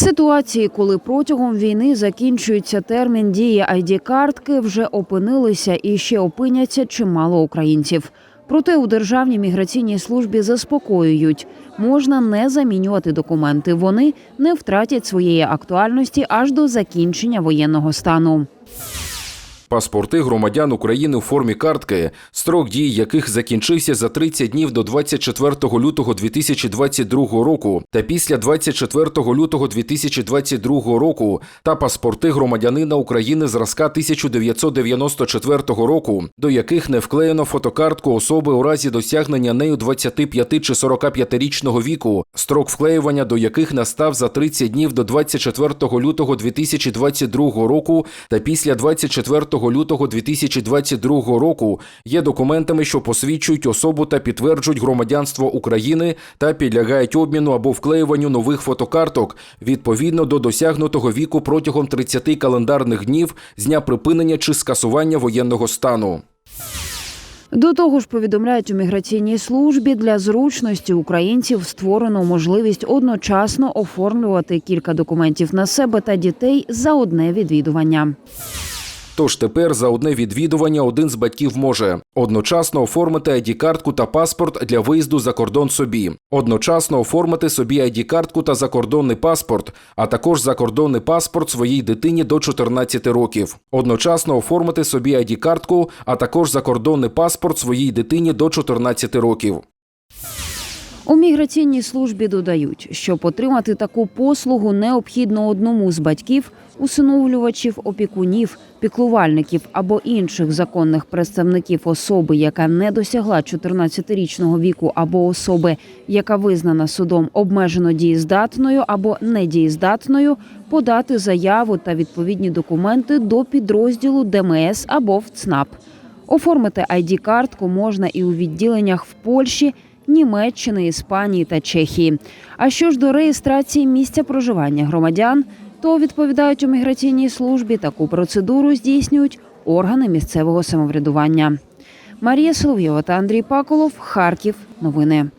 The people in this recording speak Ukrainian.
ситуації, коли протягом війни закінчується термін дії id картки вже опинилися і ще опиняться чимало українців. Проте у державній міграційній службі заспокоюють, можна не замінювати документи. Вони не втратять своєї актуальності аж до закінчення воєнного стану. Паспорти громадян України у формі картки, строк дії яких закінчився за 30 днів до 24 лютого 2022 року та після 24 лютого 2022 року, та паспорти громадянина України зразка 1994 року, до яких не вклеєно фотокартку особи у разі досягнення нею 25 чи 45-річного віку, строк вклеювання до яких настав за 30 днів до 24 лютого 2022 року та після 24 лютого 2022 року є документами, що посвідчують особу та підтверджують громадянство України та підлягають обміну або вклеюванню нових фотокарток відповідно до досягнутого віку протягом 30 календарних днів з дня припинення чи скасування воєнного стану. До того ж, повідомляють у міграційній службі для зручності українців створено можливість одночасно оформлювати кілька документів на себе та дітей за одне відвідування. Тож тепер за одне відвідування один з батьків може. Одночасно оформити ID-картку та паспорт для виїзду за кордон собі, одночасно оформити собі ID-картку та закордонний паспорт, а також закордонний паспорт своїй дитині до 14 років, одночасно оформити собі ID-картку, а також закордонний паспорт своїй дитині до 14 років. У міграційній службі додають, щоб отримати таку послугу необхідно одному з батьків, усиновлювачів, опікунів, піклувальників або інших законних представників особи, яка не досягла 14-річного віку, або особи, яка визнана судом обмежено дієздатною або недієздатною, подати заяву та відповідні документи до підрозділу ДМС або в ЦНАП. Оформити id картку можна і у відділеннях в Польщі. Німеччини, Іспанії та Чехії. А що ж до реєстрації місця проживання громадян, то відповідають у міграційній службі таку процедуру здійснюють органи місцевого самоврядування. Марія Соловйова та Андрій Паколов. Харків. Новини.